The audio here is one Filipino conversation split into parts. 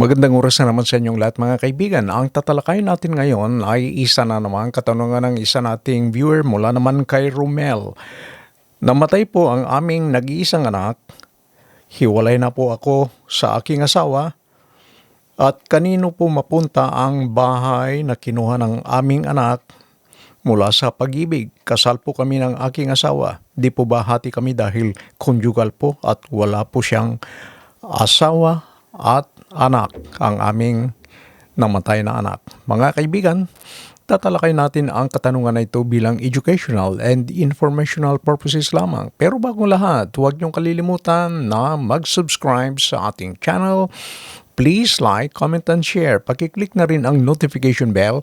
Magandang oras na naman sa inyong lahat mga kaibigan. Ang tatalakayin natin ngayon ay isa na naman katanungan ng isa nating viewer mula naman kay Romel. Namatay po ang aming nag-iisang anak. Hiwalay na po ako sa aking asawa. At kanino po mapunta ang bahay na kinuha ng aming anak mula sa pag-ibig? Kasal po kami ng aking asawa. Di po ba hati kami dahil conjugal po at wala po siyang asawa at anak ang aming namatay na anak. Mga kaibigan, tatalakay natin ang katanungan na ito bilang educational and informational purposes lamang. Pero bago lahat, huwag niyong kalilimutan na mag-subscribe sa ating channel. Please like, comment, and share. Pakiclick na rin ang notification bell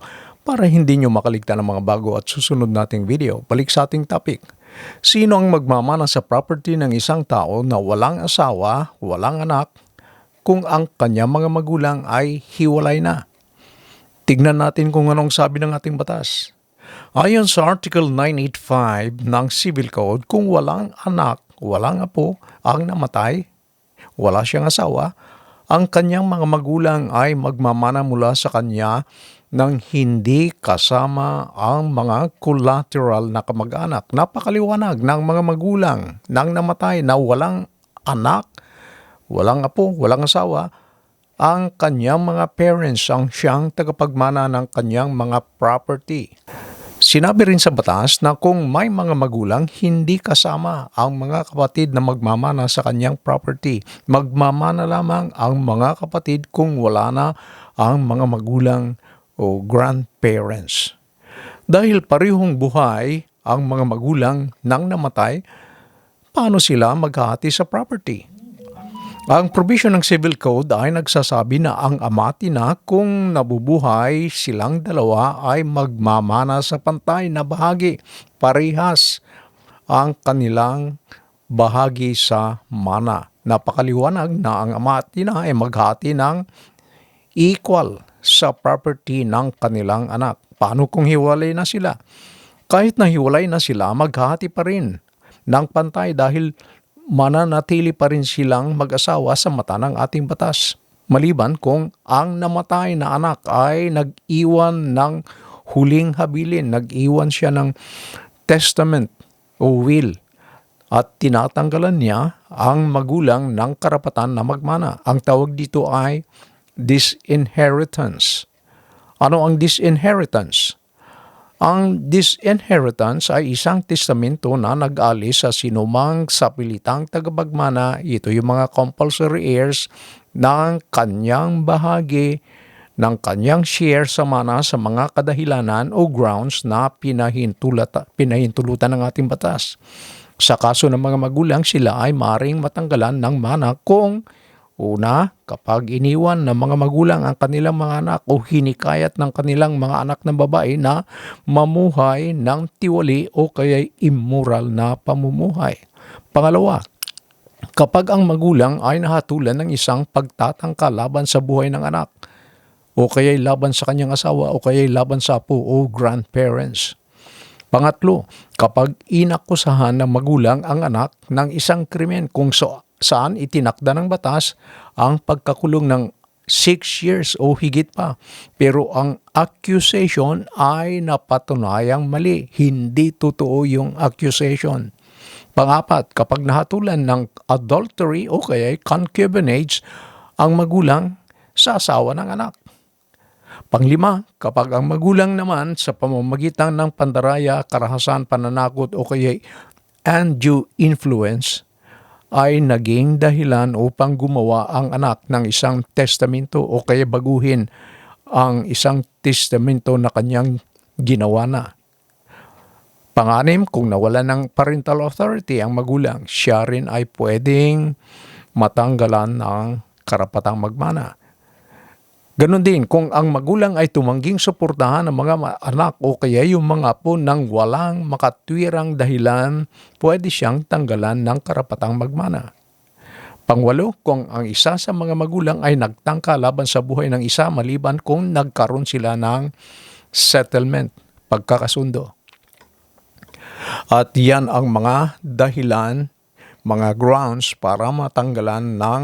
para hindi niyo makaligtan ng mga bago at susunod nating video. Balik sa ating topic. Sino ang magmamana sa property ng isang tao na walang asawa, walang anak, kung ang kanyang mga magulang ay hiwalay na? Tignan natin kung anong sabi ng ating batas. Ayon sa Article 985 ng Civil Code, kung walang anak, walang apo ang namatay, wala siyang asawa, ang kanyang mga magulang ay magmamana mula sa kanya nang hindi kasama ang mga collateral na kamag-anak. Napakaliwanag ng mga magulang nang namatay na walang anak, walang apo, walang asawa, ang kanyang mga parents ang siyang tagapagmana ng kanyang mga property. Sinabi rin sa batas na kung may mga magulang hindi kasama ang mga kapatid na magmamana sa kanyang property, magmamana lamang ang mga kapatid kung wala na ang mga magulang o grandparents. Dahil parehong buhay ang mga magulang nang namatay, paano sila maghahati sa property? Ang provision ng Civil Code ay nagsasabi na ang ama at ina kung nabubuhay silang dalawa ay magmamana sa pantay na bahagi, parehas ang kanilang bahagi sa mana. Napakaliwanag na ang ama at ina ay maghati ng equal sa property ng kanilang anak. Paano kung hiwalay na sila? Kahit na hiwalay na sila, maghati pa rin ng pantay dahil mananatili pa rin silang mag-asawa sa mata ng ating batas. Maliban kung ang namatay na anak ay nag-iwan ng huling habilin, nag-iwan siya ng testament o will at tinatanggalan niya ang magulang ng karapatan na magmana. Ang tawag dito ay disinheritance. Ano ang disinheritance? Ang disinheritance ay isang testamento na nag-alis sa sinumang sapilitang tagapagmana. Ito yung mga compulsory heirs ng kanyang bahagi ng kanyang share sa mana sa mga kadahilanan o grounds na pinahintulata, pinahintulutan ng ating batas. Sa kaso ng mga magulang, sila ay maring matanggalan ng mana kung Una, kapag iniwan ng mga magulang ang kanilang mga anak o hinikayat ng kanilang mga anak na babae na mamuhay ng tiwali o kaya immoral na pamumuhay. Pangalawa, kapag ang magulang ay nahatulan ng isang pagtatangka laban sa buhay ng anak o kaya laban sa kanyang asawa o kaya laban sa apo o grandparents. Pangatlo, kapag inakusahan ng magulang ang anak ng isang krimen kung so saan itinakda ng batas ang pagkakulong ng 6 years o higit pa. Pero ang accusation ay napatunayang mali. Hindi totoo yung accusation. Pangapat, kapag nahatulan ng adultery o kaya concubinage ang magulang sa asawa ng anak. Panglima, kapag ang magulang naman sa pamamagitan ng pandaraya, karahasan, pananakot o kaya undue influence ay naging dahilan upang gumawa ang anak ng isang testamento o kaya baguhin ang isang testamento na kanyang ginawa na. Panganim, kung nawala ng parental authority ang magulang, siya rin ay pwedeng matanggalan ng karapatang magmana. Ganon din, kung ang magulang ay tumangging suportahan ng mga anak o kaya yung mga po nang walang makatwirang dahilan, pwede siyang tanggalan ng karapatang magmana. Pangwalo, kung ang isa sa mga magulang ay nagtangka laban sa buhay ng isa maliban kung nagkaroon sila ng settlement, pagkakasundo. At yan ang mga dahilan, mga grounds para matanggalan ng